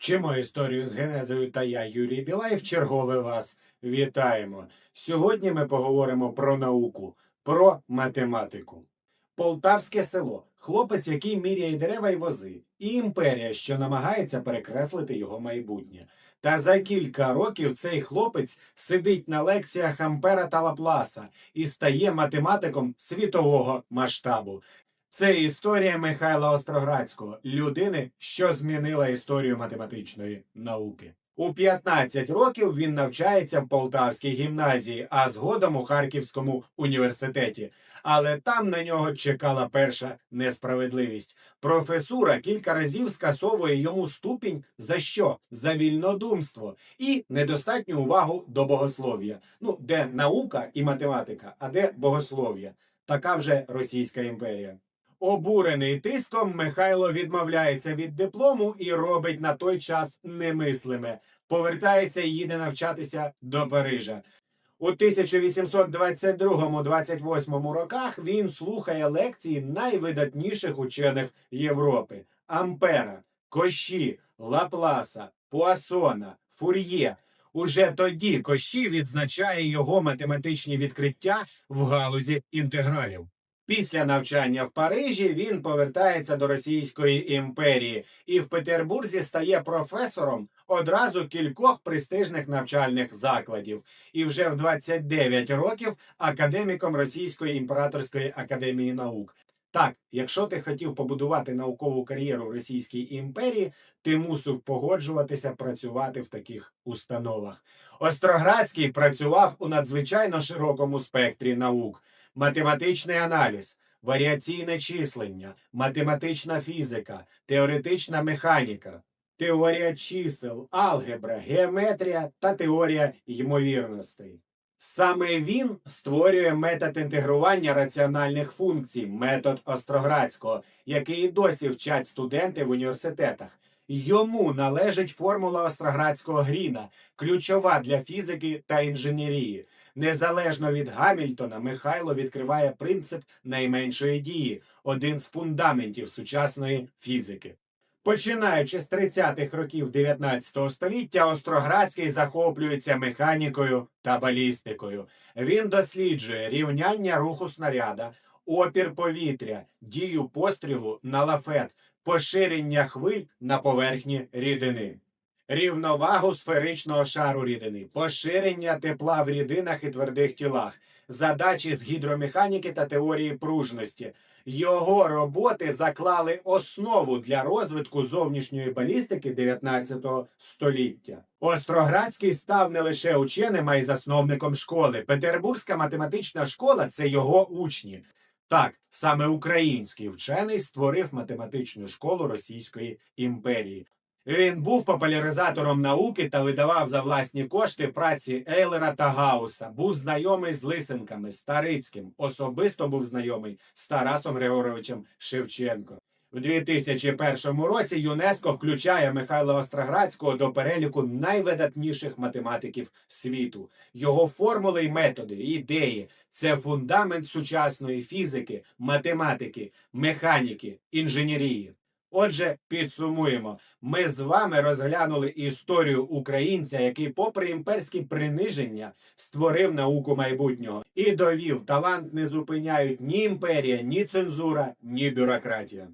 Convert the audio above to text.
Вчимо історію з генезою та я, Юрій Білаєв, чергове вас вітаємо. Сьогодні ми поговоримо про науку, про математику. Полтавське село хлопець, який міряє дерева й вози, і імперія, що намагається перекреслити його майбутнє. Та за кілька років цей хлопець сидить на лекціях Ампера та Лапласа і стає математиком світового масштабу. Це історія Михайла Остроградського, людини, що змінила історію математичної науки. У 15 років він навчається в Полтавській гімназії, а згодом у Харківському університеті. Але там на нього чекала перша несправедливість. Професура кілька разів скасовує йому ступінь за що? За вільнодумство і недостатню увагу до богослов'я. Ну, де наука і математика, а де богослов'я. Така вже Російська імперія. Обурений тиском, Михайло відмовляється від диплому і робить на той час немислиме. Повертається і їде навчатися до Парижа. У 1822-28 роках він слухає лекції найвидатніших учених Європи: Ампера, Кощі, Лапласа, Пуасона, Фур'є. Уже тоді Кощі відзначає його математичні відкриття в галузі інтегралів. Після навчання в Парижі він повертається до Російської імперії і в Петербурзі стає професором одразу кількох престижних навчальних закладів. І вже в 29 років академіком Російської імператорської академії наук. Так, якщо ти хотів побудувати наукову кар'єру в Російській імперії, ти мусив погоджуватися працювати в таких установах. Остроградський працював у надзвичайно широкому спектрі наук математичний аналіз, варіаційне числення, математична фізика, теоретична механіка, теорія чисел, алгебра, геометрія та теорія ймовірностей. Саме він створює метод інтегрування раціональних функцій, метод Остроградського, який і досі вчать студенти в університетах. Йому належить формула Остроградського Гріна, ключова для фізики та інженерії. Незалежно від Гамільтона, Михайло відкриває принцип найменшої дії, один з фундаментів сучасної фізики. Починаючи з 30-х років 19 століття, Остроградський захоплюється механікою та балістикою. Він досліджує рівняння руху снаряда, опір повітря, дію пострілу на лафет, поширення хвиль на поверхні рідини рівновагу сферичного шару рідини, поширення тепла в рідинах і твердих тілах, задачі з гідромеханіки та теорії пружності. Його роботи заклали основу для розвитку зовнішньої балістики 19 століття. Остроградський став не лише ученим, а й засновником школи. Петербурзька математична школа це його учні. Так, саме український вчений створив математичну школу Російської імперії. Він був популяризатором науки та видавав за власні кошти праці Ейлера та Гауса. Був знайомий з Лисенками, Старицьким. Особисто був знайомий з Тарасом Григоровичем Шевченко. В 2001 році ЮНЕСКО включає Михайла Остроградського до переліку найвидатніших математиків світу. Його формули й методи, ідеї це фундамент сучасної фізики, математики, механіки, інженерії. Отже, підсумуємо, ми з вами розглянули історію українця, який, попри імперські приниження, створив науку майбутнього і довів талант не зупиняють ні імперія, ні цензура, ні бюрократія.